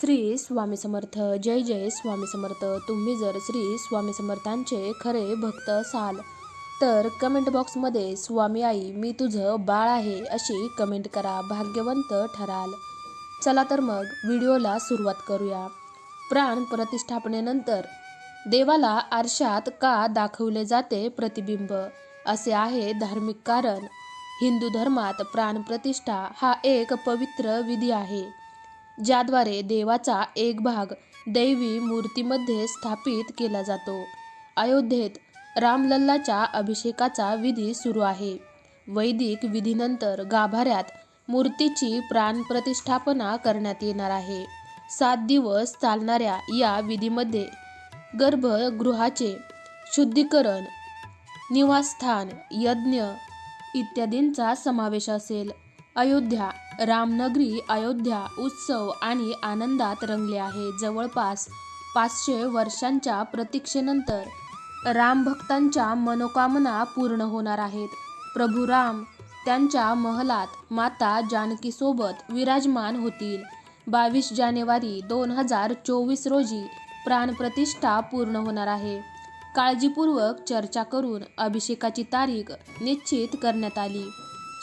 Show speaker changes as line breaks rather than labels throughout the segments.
श्री स्वामी समर्थ जय जय स्वामी समर्थ. तुम्ही जर श्री स्वामी समर्थांचे खरे भक्त असाल तर कमेंट बॉक्समध्ये स्वामी आई मी तुझं बाळ आहे अशी कमेंट करा भाग्यवंत ठराल. चला तर मग व्हिडिओला सुरुवात करूया. प्राण प्रतिष्ठापनेनंतर देवाला आरशात का दाखवले जाते प्रतिबिंब? असे आहे धार्मिक कारण. हिंदू धर्मात प्राणप्रतिष्ठा हा एक पवित्र विधी आहे. ज्याद्वारे देवाचा एक भाग दैवी मूर्तीमध्ये स्थापित केला जातो. अयोध्येत रामलल्लाच्या अभिषेकाचा विधी सुरू आहे. वैदिक विधीनंतर गाभाऱ्यात मूर्तीची प्राणप्रतिष्ठापना करण्यात येणार आहे. सात दिवस चालणाऱ्या या विधीमध्ये गर्भगृहाचे शुद्धीकरण निवासस्थान यज्ञ इत्यादींचा समावेश असेल. अयोध्या रामनगरी अयोध्या उत्सव आणि आनंदात रंगले आहे. जवळपास पाचशे वर्षांच्या प्रतीक्षेनंतर रामभक्तांच्या मनोकामना पूर्ण होणार आहेत. प्रभू राम त्यांच्या महलात माता जानकीसोबत विराजमान होतील. बावीस जानेवारी दोन हजार चोवीस रोजी प्राणप्रतिष्ठा पूर्ण होणार आहे. काळजीपूर्वक चर्चा करून अभिषेकाची तारीख निश्चित करण्यात आली.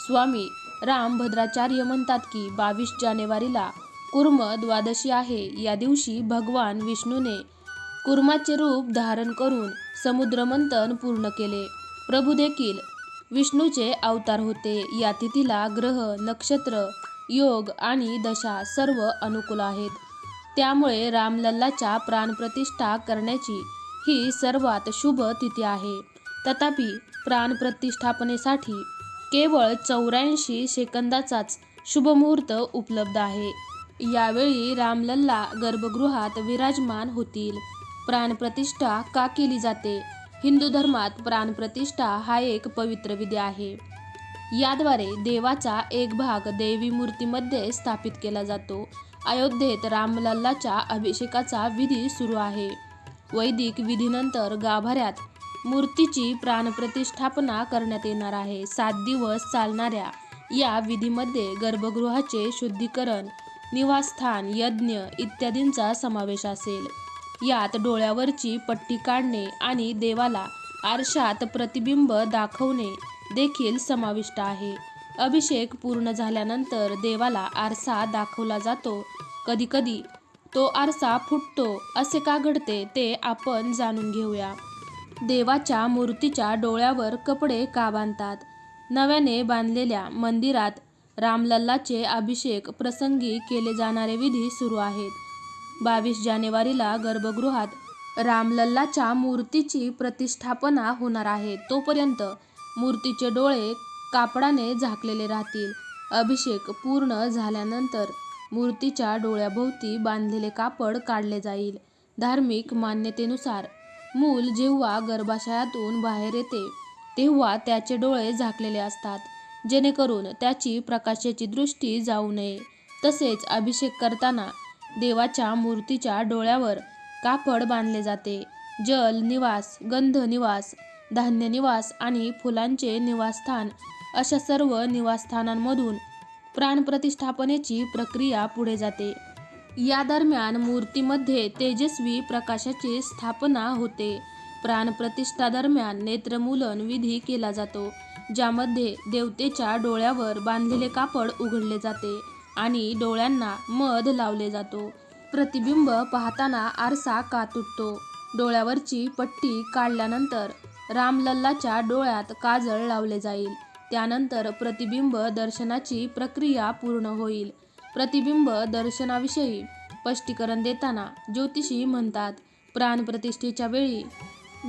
स्वामी राम भद्राचार्य म्हणतात की बावीस जानेवारीला कुर्म द्वादशी आहे. या दिवशी भगवान विष्णूने कुर्माचे रूप धारण करून समुद्रमंथन पूर्ण केले. प्रभू देखील विष्णूचे अवतार होते. या तिथीला ग्रह नक्षत्र योग आणि दशा सर्व अनुकूल आहेत. त्यामुळे रामलल्लाच्या प्राणप्रतिष्ठा करण्याची ही सर्वात शुभ तिथी आहे. तथापि प्राणप्रतिष्ठापनेसाठी केवळ चौऱ्याऐंशी सेकंदाचाच शुभमुहूर्त उपलब्ध आहे. यावेळी रामलल्ला गर्भगृहात विराजमान होतील. प्राणप्रतिष्ठा का केली जाते? हिंदू धर्मात प्राणप्रतिष्ठा हा एक पवित्र विधी आहे. याद्वारे देवाचा एक भाग देवी मूर्तीमध्ये स्थापित केला जातो. अयोध्येत रामलल्लाच्या अभिषेकाचा विधी सुरू आहे. वैदिक विधीनंतर गाभाऱ्यात मूर्तीची प्राणप्रतिष्ठापना करण्यात येणार आहे. सात दिवस चालणाऱ्या या विधीमध्ये गर्भगृहाचे शुद्धीकरण निवासस्थान यज्ञ इत्यादींचा समावेश असेल. यात डोळ्यावरची पट्टी काढणे आणि देवाला आरशात प्रतिबिंब दाखवणे देखील समाविष्ट आहे. अभिषेक पूर्ण झाल्यानंतर देवाला आरसा दाखवला जातो. कधीकधी तो आरसा फुटतो असे का घडते ते आपण जाणून घेऊया. देवाच्या मूर्तीच्या डोळ्यावर कपडे का बांधतात नव्याने बांधलेल्या मंदिरात रामलल्लाचे अभिषेक प्रसंगी केले जाणारे विधी सुरू आहेत. बावीस जानेवारीला गर्भगृहात रामलल्लाच्या मूर्तीची प्रतिष्ठापना होणार आहे. तोपर्यंत मूर्तीचे डोळे कापडाने झाकलेले राहतील. अभिषेक पूर्ण झाल्यानंतर मूर्तीच्या डोळ्याभोवती बांधलेले कापड काढले जाईल. धार्मिक मान्यतेनुसार मूल जेव्हा गर्भाशयातून बाहेर येते तेव्हा त्याचे डोळे झाकलेले असतात. जेणेकरून त्याची प्रकाशाची दृष्टी जाऊ नये. तसेच अभिषेक करताना देवाच्या मूर्तीच्या डोळ्यावर कापड बांधले जाते. जल निवास गंध निवास धान्य निवास आणि फुलांचे निवासस्थान अशा सर्व निवासस्थानांमधून प्राणप्रतिष्ठापनेची प्रक्रिया पुढे जाते. या दरम्यान मूर्तीमध्ये तेजस्वी प्रकाशाची स्थापना होते. प्राणप्रतिष्ठा दरम्यान नेत्रमूलन विधी केला जातो ज्यामध्ये देवतेच्या डोळ्यावर बांधलेले कापड उघडले जाते आणि डोळ्यांना मध लावले जातो. प्रतिबिंब पाहताना आरसा का तुटतो? डोळ्यावरची पट्टी काढल्यानंतर रामलल्लाच्या डोळ्यात काजळ लावले जाईल. त्यानंतर प्रतिबिंब दर्शनाची प्रक्रिया पूर्ण होईल. प्रतिबिंब दर्शनाविषयी स्पष्टीकरण देताना ज्योतिषी म्हणतात प्राणप्रतिष्ठेच्या वेळी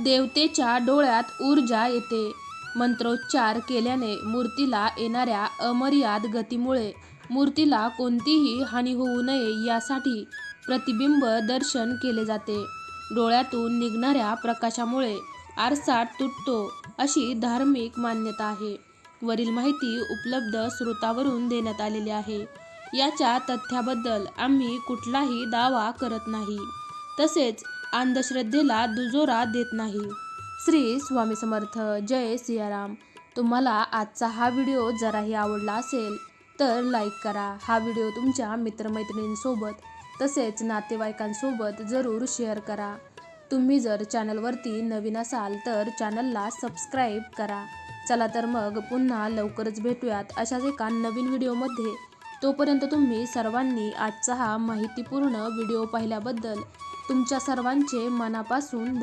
देवतेच्या डोळ्यात ऊर्जा येते. मंत्रोच्चार केल्याने मूर्तीला येणाऱ्या अमर्याद गतीमुळे मूर्तीला कोणतीही हानी होऊ नये यासाठी प्रतिबिंब दर्शन केले जाते. डोळ्यातून निघणाऱ्या प्रकाशामुळे आरसा तुटतो अशी धार्मिक मान्यता आहे. वरील माहिती उपलब्ध स्रोतावरून देण्यात आलेली आहे. याच्या तथ्याबद्दल आम्ही कुठलाही दावा करत नाही. तसेच अंधश्रद्धेला दुजोरा देत नाही. श्री स्वामी समर्थ. जय सियाराम. तुम्हाला आजचा हा व्हिडिओ जराही आवडला असेल तर लाईक करा. हा व्हिडिओ तुमच्या मित्रमैत्रिणींसोबत तसेच नातेवाईकांसोबत जरूर शेअर करा. तुम्ही जर चॅनलवरती नवीन असाल तर चॅनलला सबस्क्राईब करा. चला तर मग पुन्हा लवकरच भेटूयात अशाच एका नवीन व्हिडिओमध्ये. तोपर्यंत तुम्ही सर्वांनी आजचा हा माहितीपूर्ण व्हिडिओ पाहिल्याबद्दल तुमच्या सर्वांचे मनापासून